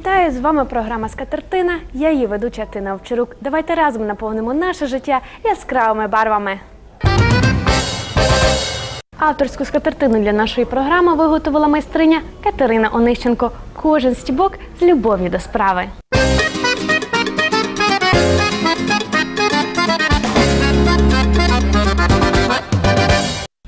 Вітаю з вами програма Скатертина. Я її ведуча Тина Овчарук. Давайте разом наповнимо наше життя яскравими барвами. Авторську скатертину для нашої програми виготовила майстриня Катерина Онищенко. Кожен стібок з любов'ю до справи.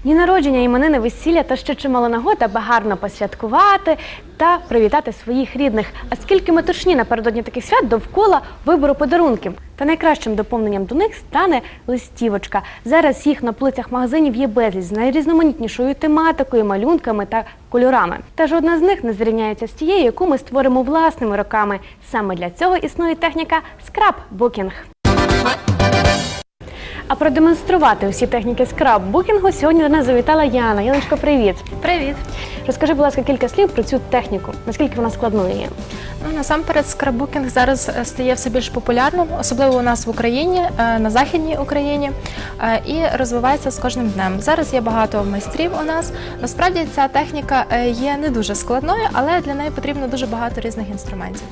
Дні народження, іменини, весілля та ще чимало нагод, аби гарно посвяткувати та привітати своїх рідних. А скільки метушні напередодні таких свят довкола вибору подарунків. Та найкращим доповненням до них стане листівочка. Зараз їх на полицях магазинів є безліч з найрізноманітнішою тематикою, малюнками та кольорами. Та жодна з них не зрівняється з тією, яку ми створимо власними роками. Саме для цього існує техніка скраббукінг. А продемонструвати усі техніки скраббукінгу сьогодні до нас завітала Яна. Яночко, привіт. Привіт! Розкажи, будь ласка, кілька слів про цю техніку. Наскільки вона складною є? Ну, насамперед, скраббукінг зараз е, стає все більш популярним, особливо у нас в Україні, е, на західній Україні, е, і розвивається з кожним днем. Зараз є багато майстрів у нас. Насправді ця техніка є не дуже складною, але для неї потрібно дуже багато різних інструментів.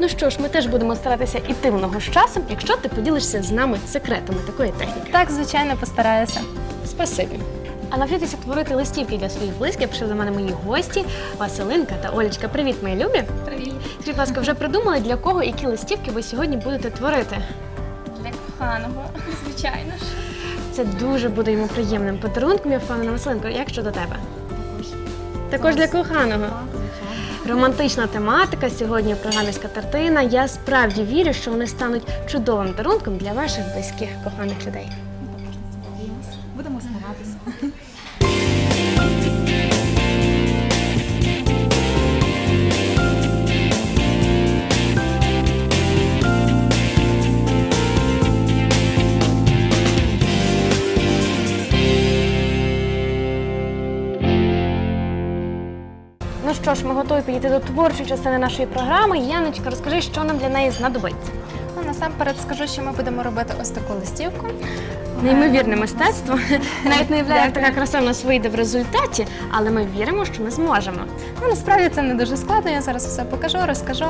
Ну що ж, ми теж будемо старатися іти в ногу з часом, якщо ти поділишся з нами секретами такої техніки. Так, звичайно, постараюся. Спасибі. А навчитися творити листівки для своїх близьких прийшли до мене мої гості Василинка та Олечка. Привіт, мої любі. Привіт. Скажіть, будь ласка, вже придумали для кого які листівки ви сьогодні будете творити? Для коханого, звичайно ж. Це дуже буде йому приємним подарунком. Я впевнена, Василинко. Як щодо тебе? Також. Також для коханого. Романтична тематика сьогодні в програмі Скатертина. Я справді вірю, що вони стануть чудовим дарунком для ваших близьких коханих людей. Готові підійти до творчої частини нашої програми. Яночка, розкажи, що нам для неї знадобиться. Ну, насамперед скажу, що ми будемо робити ось таку листівку. Неймовірне мистецтво. Навіть не уявляю, як така краса в нас вийде в результаті, але ми віримо, що ми зможемо. Ну, насправді це не дуже складно. Я зараз все покажу, розкажу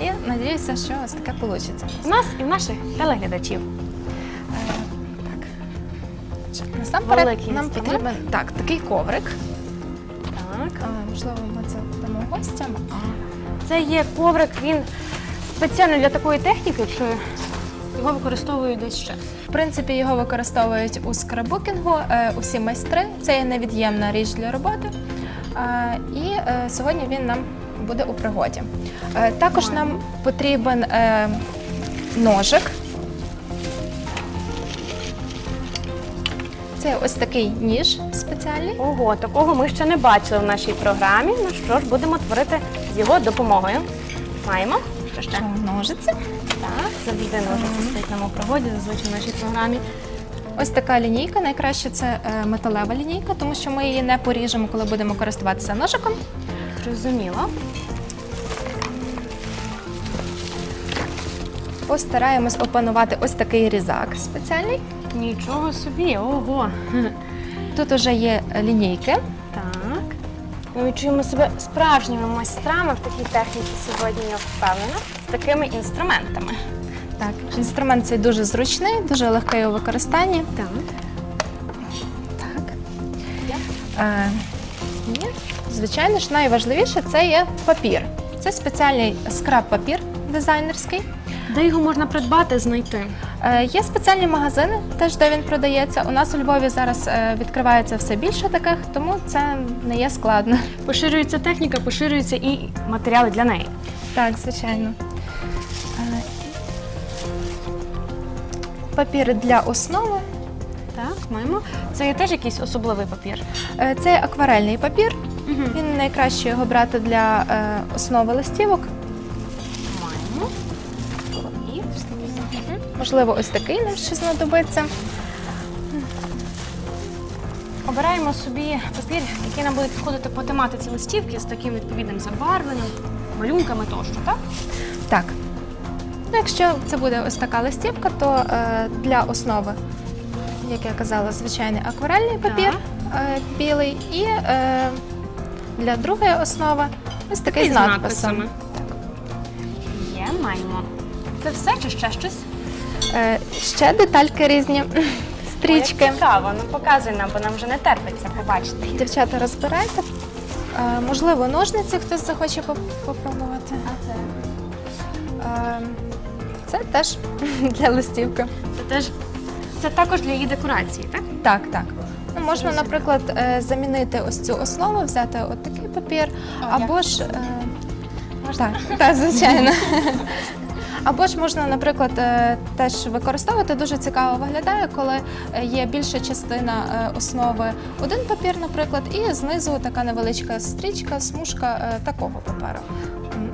і надіюся, що ось таке вийде. У нас і в наших телеглядачів. Так, Насамперед Великий нам інструмент. потрібен так, такий коврик. Так. А, можливо, ми це дамо гостям. Це є коврик, він спеціально для такої техніки, чи його використовують десь ще. В принципі, його використовують у скраббукінгу е, усі майстри. Це є невід'ємна річ для роботи. Е, і е, сьогодні він нам буде у пригоді. Е, також нам потрібен е, ножик. Це ось такий ніж спеціальний. Ого, такого ми ще не бачили в нашій програмі. Ну що ж, будемо творити з його допомогою. Маємо. Що ще? Ножиці. Так, завжди ножиці стоїть нам у пригоді, зазвичай в нашій програмі. Ось така лінійка. Найкраще це е, металева лінійка, тому що ми її не поріжемо, коли будемо користуватися ножиком. Зрозуміло. Постараємось опанувати ось такий різак спеціальний. Нічого собі, ого. Тут вже є лінійки. Так. Ми відчуємо себе справжніми майстрами в такій техніці сьогодні, я впевнена, з такими інструментами. Так, інструмент цей дуже зручний, дуже легкий у використанні. Так. Так. Е, і, звичайно ж, найважливіше це є папір. Це спеціальний скраб-папір дизайнерський. Де його можна придбати, знайти? Е, Є спеціальні магазини, теж де він продається. У нас у Львові зараз е, відкривається все більше таких, тому це не є складно. Поширюється техніка, поширюються і матеріали для неї. Так, звичайно. Е, Папір для основи. Так, маємо. Це є теж якийсь особливий папір. Це акварельний папір. Угу. Він найкраще його брати для основи листівок. Можливо, ось такий нам ще знадобиться. обираємо собі папір, який нам буде підходити по тематиці листівки з таким відповідним забарвленням, малюнками тощо, так? Так. Ну, якщо це буде ось така листівка, то е, для основи, як я казала, звичайний акварельний папір е, білий, і е, для другої основи ось такий з з надписом. надписами. маємо. Це все чи ще щось? Е, Ще детальки різні, стрічки. як цікаво, ну показуй нам, бо нам вже не терпиться побачити. Дівчата, розбирайте. Е, Можливо, ножниці хтось захоче поп- попробувати. А це? Е, Це теж для листівки. Це теж це також для її декорації, так? Так, так. Ну, можна, наприклад, е, замінити ось цю основу, взяти от такий папір, або ж е, так, так, звичайно. Або ж можна, наприклад, е, теж використовувати. Дуже цікаво виглядає, коли е, є більша частина е, основи один папір, наприклад, і знизу така невеличка стрічка, смужка такого паперу.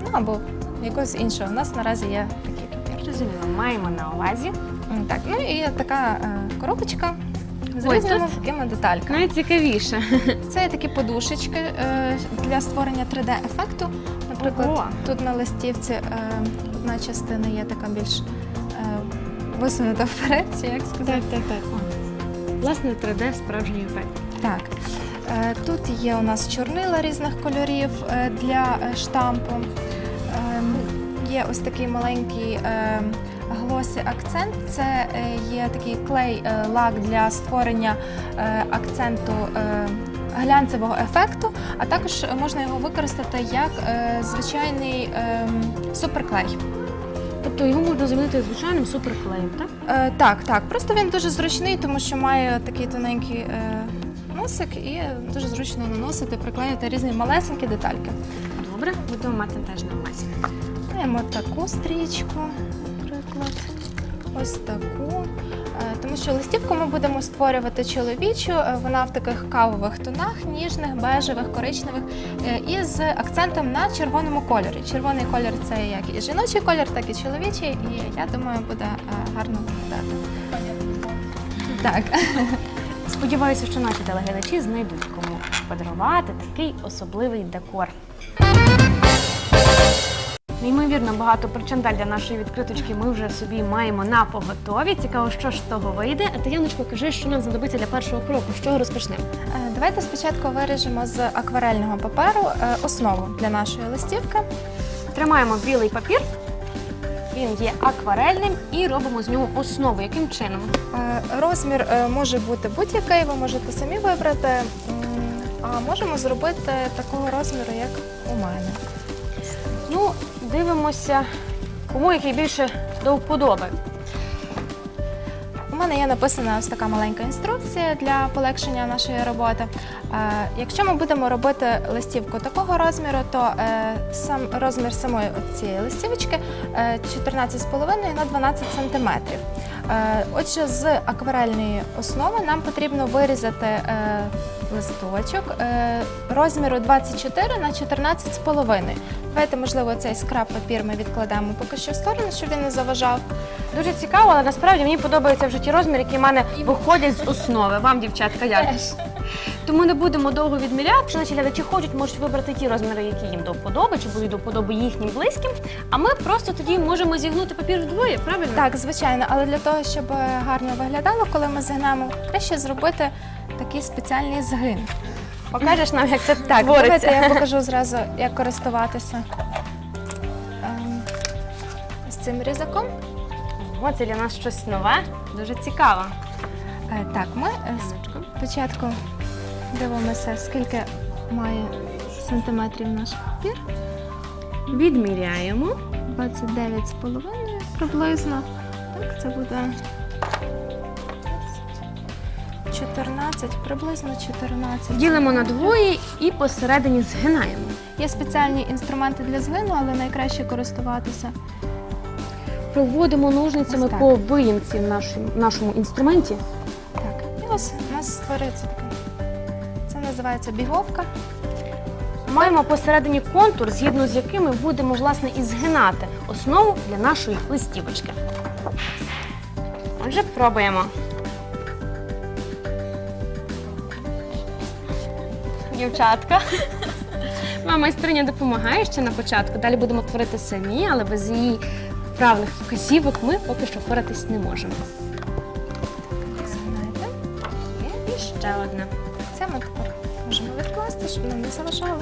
Ну або якогось іншого. У нас наразі є такий папір. Зрозуміло, маємо на увазі. Так, ну і така коробочка з Ось різними тут. такими детальками. Найцікавіше. Це такі подушечки для створення 3D-ефекту. Наприклад, Ого. тут на листівці одна частина є така більш е, висунута вперед, чи як сказати. так, так. Власне, 3D справжній ефект. Так. Е, Тут є у нас чорнила різних кольорів е, для е, штампу. Е, Є ось такий маленький е, глосі акцент. Це е, є такий клей е, лак для створення е, акценту е, глянцевого ефекту, а також можна його використати як е, звичайний е, суперклей. Тобто його можна замінити звичайним суперклеєм, так? Е, так, так. Просто він дуже зручний, тому що має такий тоненький е, носик і дуже зручно наносити, приклеювати різні малесенькі детальки. Добре, будемо мати теж на увазі. Маємо таку стрічку, наприклад, ось таку. Е, Тому що листівку ми будемо створювати чоловічу. е, Вона в таких кавових тонах, ніжних, бежевих, коричневих, е, і з акцентом на червоному кольорі. Червоний колір це як і жіночий колір, так і чоловічий. І я думаю, буде гарно виглядати. Так. Сподіваюся, що наші телеглядачі знайдуть кому подарувати такий особливий декор. Неймовірно багато причандаль для нашої відкриточки ми вже собі маємо на поготові. Цікаво, що ж з того вийде. А Таяночко, кажи, що нам знадобиться для першого кроку. З чого розпочнемо? Е, Давайте спочатку виріжемо з акварельного паперу е, основу для нашої листівки. Тримаємо білий папір. Він є акварельним і робимо з нього основу. Яким чином? Е, Розмір може бути будь-який, ви можете самі вибрати, а можемо зробити такого розміру, як у мене. Ну, дивимося, кому який більше до вподоби. У мене є написана ось така маленька інструкція для полегшення нашої роботи. Е, Якщо ми будемо робити листівку такого розміру, то е, сам розмір самої цієї листівочки е, 14,5 на 12 см. Отже, з акварельної основи нам потрібно вирізати е, листочок е, розміру 24 на 14,5. Давайте, можливо, цей скраб папір ми відкладемо поки що в сторону, щоб він не заважав. Дуже цікаво, але насправді мені подобається вже ті розміри, які в мене виходять з основи. Вам, дівчатка, як? Тому не будемо довго відміряти. Наші глядачі хочуть, можуть вибрати ті розміри, які їм до вподоби, чи будуть до вподоби їхнім близьким. А ми просто тоді можемо зігнути папір вдвоє, правильно? Так, звичайно, але для того, щоб гарно виглядало, коли ми згнемо, краще зробити такий спеціальний згин. Покажеш нам, як це Так, твориться. давайте я покажу зразу, як користуватися ем, з цим різаком. О, це для нас щось нове, дуже цікаво. Е, Так, ми е, спочатку дивимося, скільки має сантиметрів наш папір. Відміряємо. 29,5 приблизно. Так, це буде 14, приблизно 14. Ділимо на двоє і посередині згинаємо. Є спеціальні інструменти для згину, але найкраще користуватися. Проводимо ножницями Ось так. по виїмці в нашому, нашому інструменті. Так, у нас створюється таке. Це називається біговка. Маємо посередині контур, згідно з яким ми будемо власне і згинати основу для нашої листівочки. Отже, пробуємо. Дівчатка. Вам майстриня допомагає ще на початку. Далі будемо творити самі, але без її правильних вказівок ми поки що впоратись не можемо. Ще одне. Це ми так можемо відкласти, щоб нам не заважало.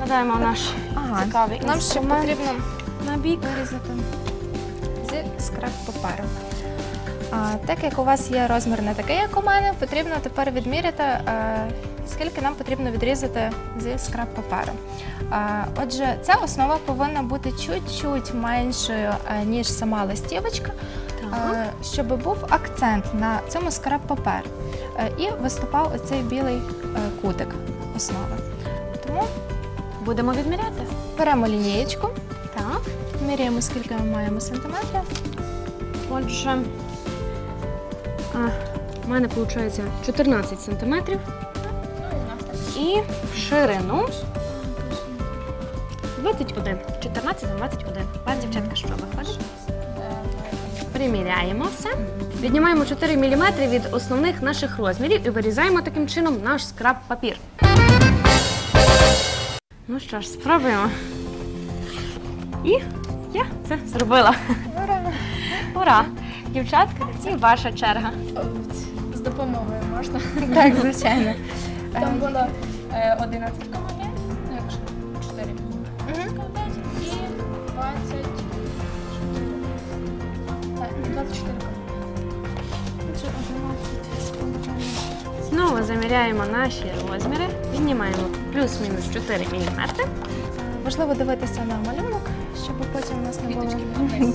Надаємо наш Ага, цікавий нам ще інструмент. потрібно на бік. вирізати зі скраб паперу. А, так як у вас є розмір не такий, як у мене, потрібно тепер відміряти, е, скільки нам потрібно відрізати зі скраб паперу. А, отже, ця основа повинна бути чуть-чуть меншою, е, ніж сама листівочка, е, щоб був акцент на цьому скраб папер і виступав оцей білий е, кутик основи. Тому Будемо відміряти. беремо лінієчку, Так. міряємо, скільки ми маємо сантиметрів. Отже, а, у мене виходить 14 сантиметрів. І ширину 21. 14 на 21. У вас, дівчатка, що виходить? Приміряємо все. Віднімаємо 4 мм від основних наших розмірів і вирізаємо таким чином наш скраб папір. Ну що ж, спробуємо. І я це зробила. Ура! Дівчатка, і ваша черга. З допомогою можна. Так, звичайно. Там було е, 11 команди, ну якщо 4 команди і 20... Так, 24 Знову заміряємо наші розміри, віднімаємо плюс-мінус 4 мм. Важливо дивитися на малюнок, щоб потім у нас не було.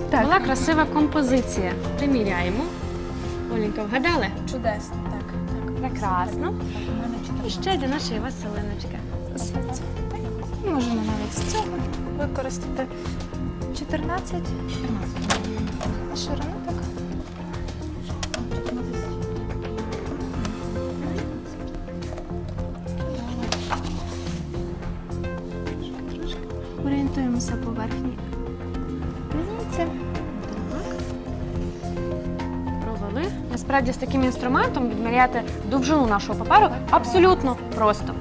Так. Була красива композиція. Приміряємо. Оленька, вгадали? Чудесно, так. так. Прекрасно. Так, І ще йде наша Василиночка. Можемо навіть з цього використати 14 на ширину Насправді з таким інструментом відміряти довжину нашого паперу абсолютно просто.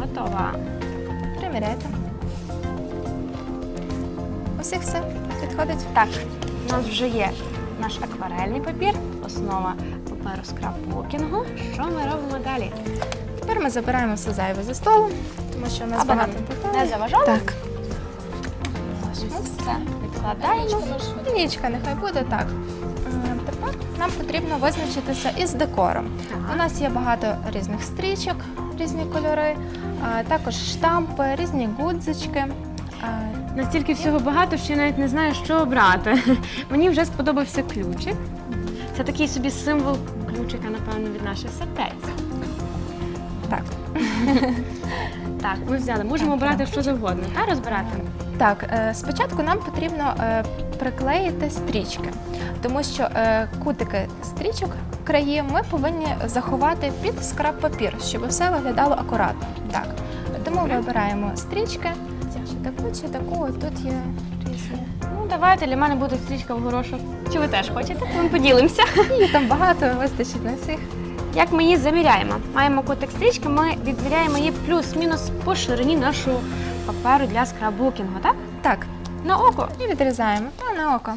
Готова. Приміряйте. Усіх все підходить. Так, у нас вже є наш акварельний папір, основа паперу скраббукінгу. Що ми робимо далі? Тепер ми забираємо все зайве зі столу, тому що у нас нам багато не деталей. заважало. Так. Все відкладаємо. Лінічка нехай буде так. Нам потрібно визначитися із декором. У нас є багато різних стрічок, різні кольори, також штампи, різні гудзички. Настільки всього багато, що я навіть не знаю, що обрати. Мені вже сподобався ключик. Це такий собі символ ключика, напевно, від наших сердець. Так. Так, ми взяли. Можемо обрати що завгодно, та розбирати. Так, е, спочатку нам потрібно е, приклеїти стрічки, тому що е, кутики стрічок краї ми повинні заховати під скраб папір, щоб все виглядало акуратно. Так, тому вибираємо стрічки. Чи таку, чи таку, От тут є різні. Ну, давайте для мене буде стрічка в горошок. Чи ви теж хочете? Ми поділимося. Її там багато, вистачить на всіх. Як ми її заміряємо? Маємо кутик стрічки, ми відміряємо її плюс-мінус по ширині нашого паперу для скраббукінгу, так? Так, На око. і відрізаємо та на око.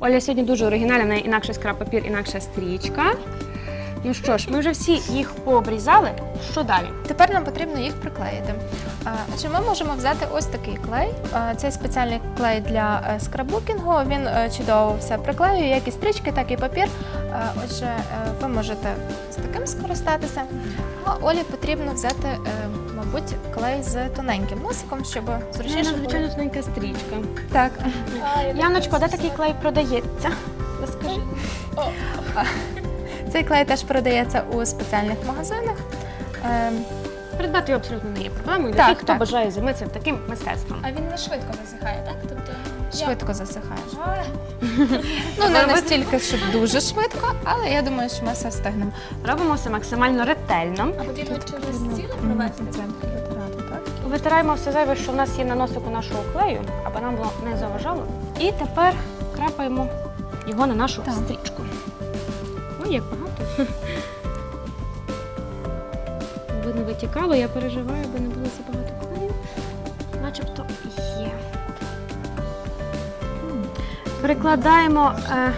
Оля сьогодні дуже оригінальна, інакше інакший скраб папір, інакша стрічка. Ну що ж, ми вже всі їх пообрізали. Що далі? Тепер нам потрібно їх приклеїти. Отже, ми можемо взяти ось такий клей. Це спеціальний клей для е, скраббукінгу. Він е, чудово все приклеює, як і стрічки, так і папір. Отже, е, ви можете з таким скористатися. А Олі потрібно взяти, мабуть, клей з тоненьким носиком, щоб зручніше було. звичайно, тоненька стрічка. Так. Яночко, де такий клей продається? Розкажи. Цей клей теж продається у спеціальних магазинах. Е, Придбати його абсолютно не є проблемою для Так, тих, хто так. бажає займатися таким мистецтвом. А він не швидко засихає, так? Тобто Швидко засихає. А, Ну, не настільки, щоб дуже швидко, але я думаю, що ми все встигнемо. Робимо все максимально ретельно. а потрібно через ціле провести це? Витираємо все зайве, що в нас є на носику нашого клею, аби нам було не заважало. І тепер крапаємо його на нашу Так. стрічку. Ой, як багато. Видно, витікало, я переживаю, аби не було забагато клею. Начебто є. Перекладаємо е,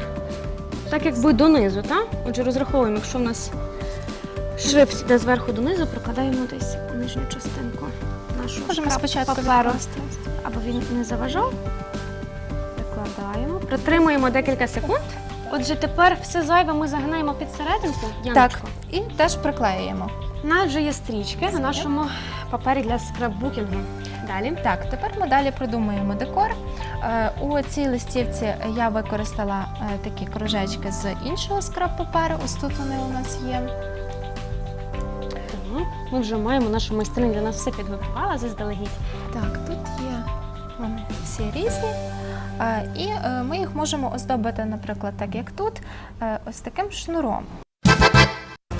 так, якби донизу, так? Отже, розраховуємо, якщо в нас шрифт йде зверху донизу, прикладаємо десь нижню частинку нашого Можемо спочатку паперу, аби він не заважав. Прикладаємо, притримуємо декілька секунд. Отже, тепер все зайве ми загинаємо під серединку. Так, Яночко. і теж приклеюємо. У нас вже є стрічки на нашому папері для скраббукінгу. Далі. Так, тепер ми далі придумуємо декор. Е, У цій листівці я використала е, такі кружечки з іншого скраб-паперу. Ось тут вони у нас є. Так, Ми вже маємо нашу майстриня для нас все підготувала заздалегідь. Так, тут є вони всі різні. Е, І е, ми їх можемо оздобити, наприклад, так як тут, е, ось таким шнуром.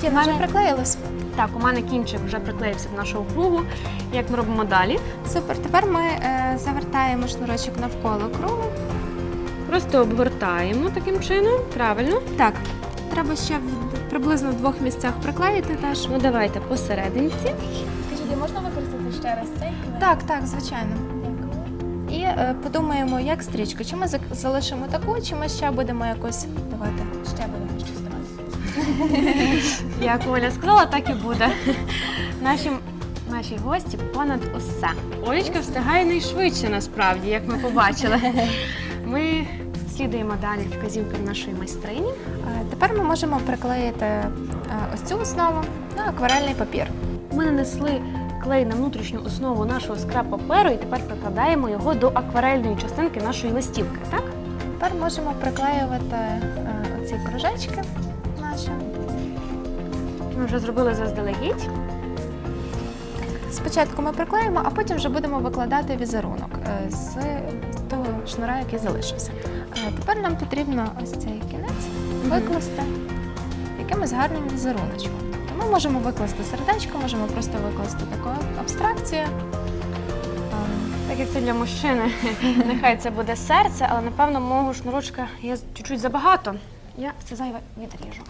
Тіна вже Мене- приклеїлась. Так, у мене кінчик вже приклеївся до нашого кругу. Як ми робимо далі? Супер. Тепер ми е, завертаємо шнурочок навколо кругу. Просто обгортаємо таким чином. Правильно. Так, треба ще в приблизно в двох місцях приклеїти теж. Ну давайте посерединці. Скажіть, можна використати ще раз цей клей? Так, так, звичайно. Е, подумаємо, як стрічку. Чи ми залишимо таку, чи ми ще будемо якось давати. Ще будемо щось старатися. Як Оля сказала, так і буде. Наші, наші гості понад усе. Олечка встигає найшвидше насправді, як ми побачили. Ми слідуємо далі вказівкам нашої майстрині. Тепер ми можемо приклеїти е, ось цю основу на акварельний папір. Ми нанесли клей на внутрішню основу нашого скраб паперу і тепер прикладаємо його до акварельної частинки нашої листівки. Так? Тепер можемо приклеювати е, оці кружечки наші. Ми вже зробили заздалегідь. Спочатку ми приклеїмо, а потім вже будемо викладати візерунок е, з того шнура, який залишився. Е, Тепер нам потрібно ось цей кінець викласти якимось гарним візеруночком. Ми можемо викласти сердечко, можемо просто викласти таку абстракцію. Ем, Так як це для мужчини, нехай це буде серце, але напевно мого шнурочка є чуть-чуть забагато. Я це зайве відріжу.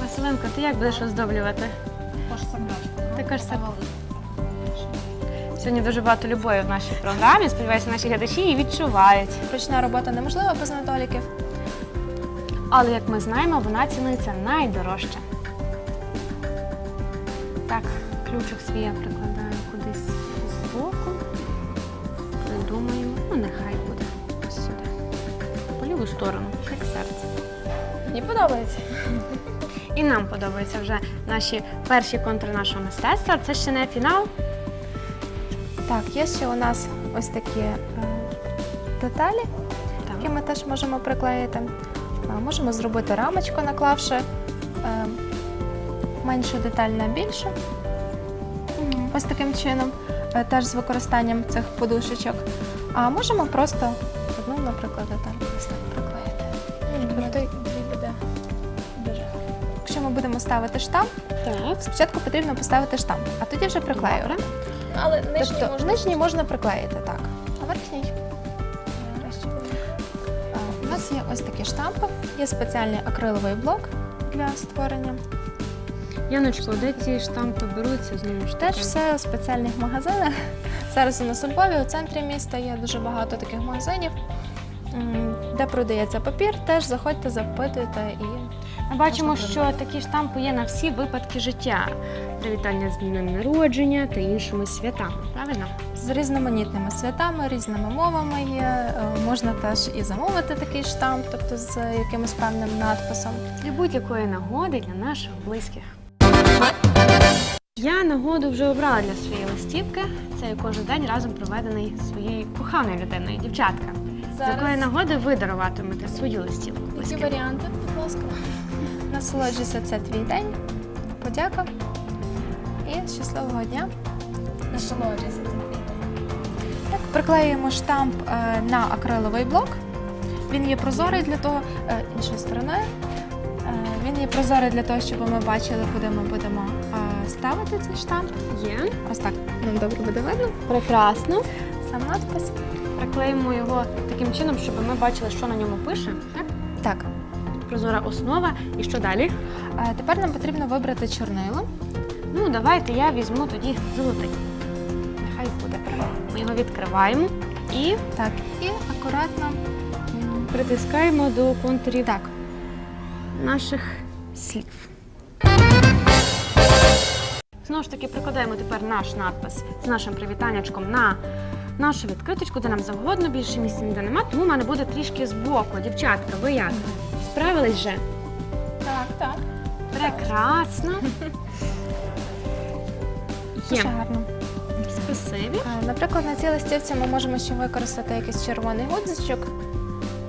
Василенко, ти як будеш оздоблювати? Також сердечко. Також саме. Сьогодні дуже багато любові в нашій програмі. Сподіваюся, наші глядачі її відчувають. Ручна робота неможлива без недоліків. Але як ми знаємо, вона цінується найдорожче. Так, ключик свій я прикладаю кудись збоку. Придумаємо. Ну, нехай буде ось сюди. По ліву сторону, як серце. Мені подобається. І нам подобаються вже наші перші контури нашого мистецтва. Це ще не фінал. Так, є ще у нас ось такі е, деталі, які ми теж можемо приклеїти. Можемо зробити рамочку, наклавши е, меншу деталь на більшу. Ось таким чином, е, теж з використанням цих подушечок. А можемо просто одну, наприклад, деталь ось так приклеїти. Тобто дві буде дуже гарно. Якщо ми будемо ставити штамп, Так. спочатку потрібно поставити штамп, а тоді вже приклеювати. Але нижній Тобто можна. нижній можна приклеїти, так. А верхній нас є ось такі штампи, є спеціальний акриловий блок для створення. Яночко, де ці штампи беруться знову ж Теж все у спеціальних магазинах. Зараз у нас у Львові, у центрі міста є дуже багато таких магазинів, де продається папір. Теж заходьте, запитуйте і Ми бачимо, що такі штампи є на всі випадки життя. Привітання з днем народження та іншими святами. Правильно? з різноманітними святами, різними мовами є. Е, Можна теж і замовити такий штамп, тобто з якимось певним надписом. Для будь-якої нагоди для наших близьких. Я нагоду вже обрала для своєї листівки. Це кожен день разом проведений своєю коханою людиною, дівчатка. З якої нагоди ви даруватимете свою листівку? Які варіанти, будь ласка? Насолоджуйся, це твій день. Подяка і щасливого дня. Насолоджуйся цим квітом. Так, приклеюємо штамп е, на акриловий блок. Він є прозорий для того, е, іншою стороною. Е, він є прозорий для того, щоб ми бачили, куди ми будемо ставити цей штамп. Є. Ось так нам добре буде видно. Прекрасно. Сам надпис. Приклеїмо його таким чином, щоб ми бачили, що на ньому пише. Так? Так. Прозора основа. І що далі? Е, тепер нам потрібно вибрати чорнило. Ну, давайте я візьму тоді золотий. Нехай буде. Ми його відкриваємо і Так, і акуратно. м, притискаємо до контурів Так. наших слів. знову ж таки прикладаємо тепер наш надпис з нашим привітаннячком на нашу відкриточку, де нам завгодно, більше місця ніде нема, тому в мене буде трішки збоку. Дівчатка, ви як? Справились вже? Так, так. Прекрасно. Дуже Є. гарно. Спасибі. Е, Наприклад, на цій листівці ми можемо ще використати якийсь червоний гудзичок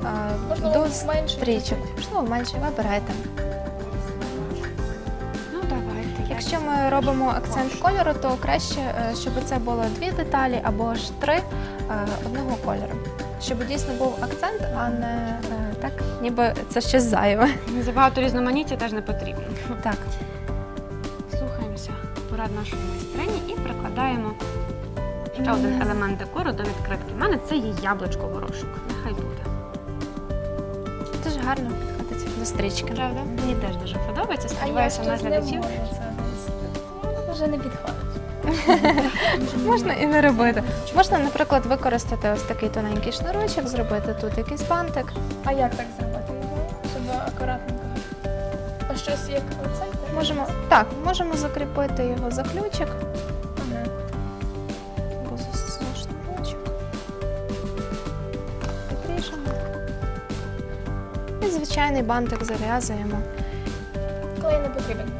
е, Можливо, до менше. стрічок. Можливо, менше вибирайте. Ну давайте. я Якщо ми робимо акцент кольору, то краще, е, щоб це було дві деталі або ж три е, одного кольору. Щоб дійсно був акцент, а не е, так, ніби це щось зайве. Забагато різноманіття теж не потрібно. Так. Слухаємося порад нашої майстрині і прикладаємо ще один елемент декору до відкритки. У мене це є яблучко горошок. Нехай буде. Дуже гарно підходить до стрічки. Правда? Мені теж дуже подобається. Сподіваюся, на глядачів. вже не підходить. Можна і не робити. Можна, наприклад, використати ось такий тоненький шнурочок, зробити тут якийсь бантик. А як так зробити? Щоб акуратненько. А щось як оце? Можемо так, можемо закріпити його за ключик Ага. або за за шнурочок. Підріжемо. І звичайний бантик зав'язуємо. Клей не потрібен.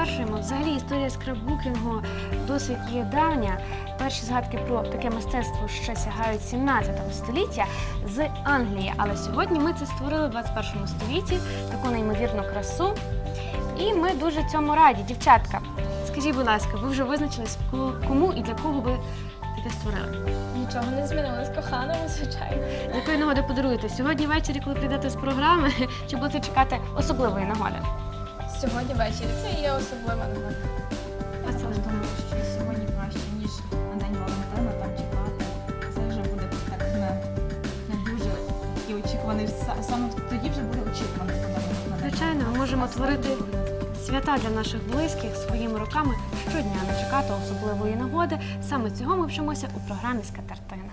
Завершуємо. Взагалі історія скраббукінгу досить є давня. Перші згадки про таке мистецтво ще сягають 17 століття з Англії. Але сьогодні ми це створили в 21 столітті, таку неймовірну красу. І ми дуже цьому раді. Дівчатка, скажіть, будь ласка, ви вже визначились, кому і для кого ви таке створили? Нічого не змінилось, коханому, звичайно. Якої нагоди подаруєте? Сьогодні ввечері, коли прийдете з програми, чи будете чекати особливої нагоди? Сьогодні ввечері. Це є особлива нагода. Я також думаю, що сьогодні краще, ніж на День Валентина там чекати. Це вже буде так не, не дуже і очікуваний. Са- Саме тоді вже буде очікуваний подарунок на День Звичайно, ми можемо творити свята для наших близьких своїми руками щодня не чекати особливої нагоди. Саме цього ми вчимося у програмі Скатертина.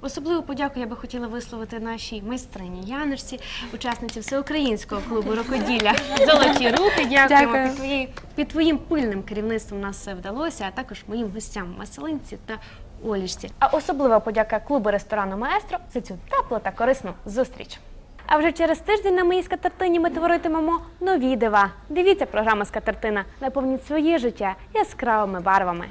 Особливу подяку я би хотіла висловити нашій майстрині Яночці, учасниці всеукраїнського клубу рукоділля Золоті руки. Дякуємо Дякую. під, твоєю- під твоїм пильним керівництвом. Нас все вдалося, а також моїм гостям Маселинці та Олішці. А особлива подяка клубу ресторану Маестро за цю теплу та корисну зустріч. А вже через тиждень на моїй скатертині ми творитимемо нові дива. Дивіться програму Скатертина. Наповніть своє життя яскравими барвами.